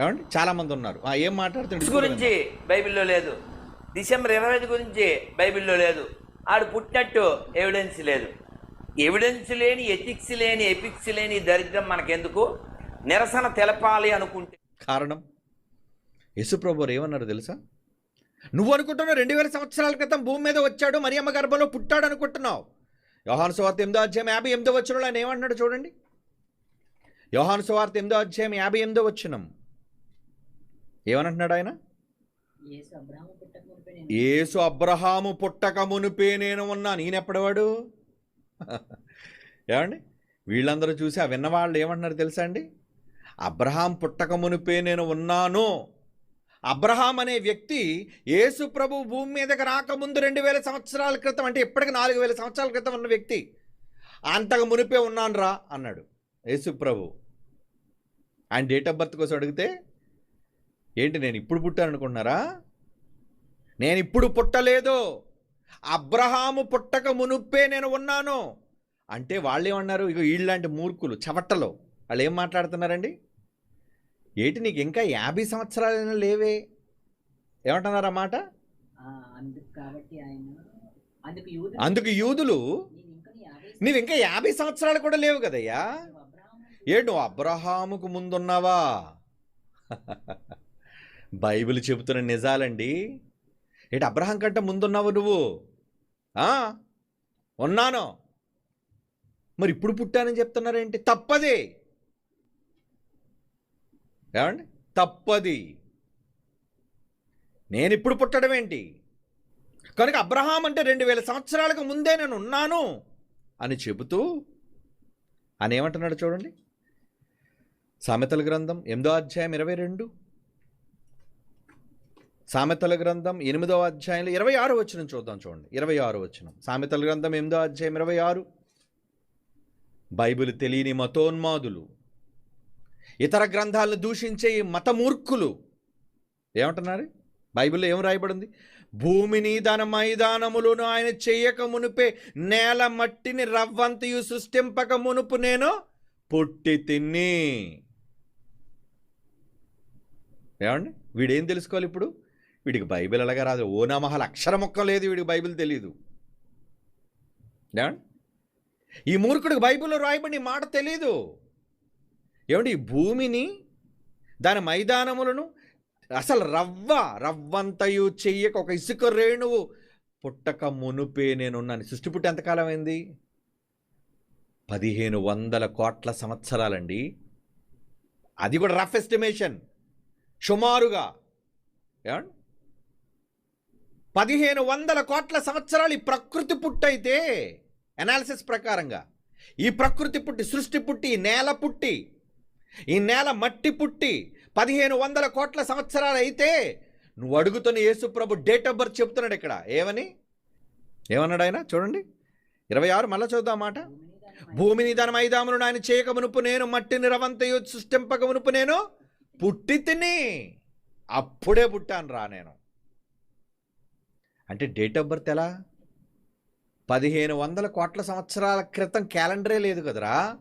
ఏమండి? చాలా మంది ఉన్నారు. ఆ, ఏం మాట్లాడుతుండే గురించి బైబిల్లో లేదు. డిసెంబర్ ఇరవై ఐదు గురించి బైబిల్లో లేదు. ఆడు పుట్టినట్టు ఎవిడెన్స్ లేదు. ఎవిడెన్స్ లేని ఎథిక్స్ లేని ఎపిక్స్ లేని దరిద్రం మనకెందుకు? నిరసన తెలపాలి అనుకుంటే. కారణం? యేసుప్రభు వారు ఏమన్నారు తెలుసా? నువ్వు అనుకుంటున్నావు రెండు వేల సంవత్సరాల క్రితం భూమి మీద వచ్చాడు మరియమ్మ గర్భంలో పుట్టాడు అనుకుంటున్నావు. యోహాను సువార్త ఎనిమిదో అధ్యాయం యాభై ఎనిమిదో వచ్చిన ఆయన ఏమంటున్నాడు చూడండి. యోహాను సువార్త ఎనిమిదో అధ్యాయం యాభై ఎనిమిదో వచ్చినం ఏమనంటున్నాడు ఆయన? యేసు అబ్రాహాము పుట్టక మునిపే నేను ఏసు మునిపే నేను ఉన్నా. నేనెప్పటివాడు ఏమండి? వీళ్ళందరూ చూసి ఆ విన్నవాళ్ళు ఏమంటున్నారు తెలుసా అండి? అబ్రహాం పుట్టక మునిపే నేను ఉన్నాను. అబ్రహాం అనే వ్యక్తి యేసు ప్రభు భూమి మీదకి రాకముందు రెండు వేల సంవత్సరాల క్రితం అంటే ఇప్పటికి నాలుగు వేల సంవత్సరాల క్రితం ఉన్న వ్యక్తి అంతకు మునిపే ఉన్నాను రా అన్నాడు. యేసు ప్రభు. ఆయన డేట్ ఆఫ్ బర్త్ కోసం అడిగితే ఏంటి నేను ఇప్పుడు పుట్టాను అనుకుంటున్నారా నేను ఇప్పుడు పుట్టలేదు. అబ్రహాము పుట్టక మునుప్పే నేను ఉన్నాను. అంటే వాళ్ళు ఏమన్నారు ఇక వీళ్ళలాంటి మూర్ఖులు చవట్టలో. వాళ్ళు ఏం మాట్లాడుతున్నారండి? ఏంటి నీకు ఇంకా యాభై సంవత్సరాలైనా లేవే. ఏమంటున్నారు ఆ మాట? ఆ, అందుకు యూదులు నేను ఇంకా యాభై నీవు ఇంకా యాభై సంవత్సరాలు కూడా లేవు కదయ్యా? నువ్వు అబ్రాహాము ఏ నువ్వు అబ్రహాముకు ముందున్నావా? బైబిల్ చెబుతున్న నిజాలండి. ఏంటి అబ్రహం కంటే ముందున్నావు నువ్వు? ఉన్నాను. మరి ఇప్పుడు పుట్టానని చెప్తున్నారేంటి? తప్పది. ఏమండి? తప్పది. నేను ఇప్పుడు పుట్టడం ఏంటి? కనుక అబ్రహాం అంటే రెండు వేల సంవత్సరాలకు ముందే నేను ఉన్నాను అని చెబుతూ అని ఏమంటున్నాడు చూడండి? సామెతల గ్రంథం ఎనిమిదో అధ్యాయం ఇరవై రెండు. సామెతల గ్రంథం ఎనిమిదో అధ్యాయంలో ఇరవై ఆరు వచ్చిన చూద్దాం చూడండి. ఇరవై ఆరు వచ్చిన సామెతల గ్రంథం ఎనిమిదో అధ్యాయం ఇరవై ఆరు. బైబిల్ తెలియని మతోన్మాదులు ఇతర గ్రంథాలను దూషించే ఈ మతమూర్ఖులు ఏమంటున్నారు? బైబిల్లో ఏం రాయబడింది? భూమిని దాని మైదానములను ఆయన చేయక మునుపే నేల మట్టిని రవ్వంతయు సృష్టింపక మునుపు నేను పుట్టి తిన్ని. ఏమండి? వీడేం తెలుసుకోవాలి ఇప్పుడు? వీడికి బైబిల్ అలాగా రాదు. ఓ నమహల్ అక్షర లేదు వీడికి బైబిల్ తెలియదు ఈ మూర్ఖుడికి బైబిల్లో రాయబడి మాట తెలీదు. ఏమండి? ఈ భూమిని దాని మైదానములను అసలు రవ్వ రవ్వంతయు చెయ్యక ఒక ఇసుక రేణువు పుట్టక మునుపే నేనున్నాను. సృష్టి పుట్టి ఎంతకాలం అయింది? పదిహేను వందల కోట్ల సంవత్సరాలండి. అది కూడా రఫ్ ఎస్టిమేషన్. సుమారుగా. ఏమండి? పదిహేను వందల కోట్ల సంవత్సరాలు ఈ ప్రకృతి పుట్టయితే అనాలిసిస్ ప్రకారంగా ఈ ప్రకృతి పుట్టి సృష్టి పుట్టి ఈ నేల పుట్టి ఈ నేల మట్టి పుట్టి పదిహేను వందల కోట్ల సంవత్సరాలు అయితే నువ్వు అడుగుతున్న యేసుప్రభు డేట్ ఆఫ్ బర్త్ చెప్తున్నాడు ఇక్కడ. ఏమని? ఏమన్నాడు ఆయన? చూడండి. ఇరవై ఆరు మళ్ళా చూద్దాం మాట. భూమిని భూమిని దాని మైదామును ఆయన చేయక మునుపు నేను మట్టిని రవంతయు సృష్టింపక మునుపు నేను పుట్టి తిని అప్పుడే పుట్టాను రా నేను. అంటే డేట్ ఆఫ్ బర్త్ ఎలా? పదిహేను వందల కోట్ల సంవత్సరాల క్రితం క్యాలెండరే లేదు కదరా.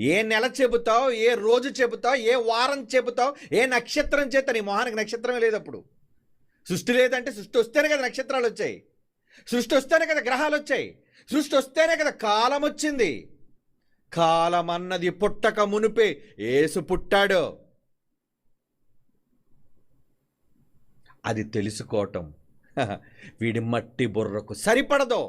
ఏ నెల చెబుతావు ఏ రోజు చెబుతావు ఏ వారం చెబుతావు ఏ నక్షత్రం చేత నీ మొహానికి నక్షత్రమే లేదు అప్పుడు. సృష్టి లేదంటే సృష్టి వస్తేనే కదా నక్షత్రాలు వచ్చాయి. సృష్టి వస్తేనే కదా గ్రహాలు వచ్చాయి. సృష్టి వస్తేనే కదా కాలం వచ్చింది. కాలం అన్నది పుట్టక మునిపే ఏసు పుట్టాడు. అది తెలుసుకోవటం. వీడి మట్టి బుర్రకు సరిపడదు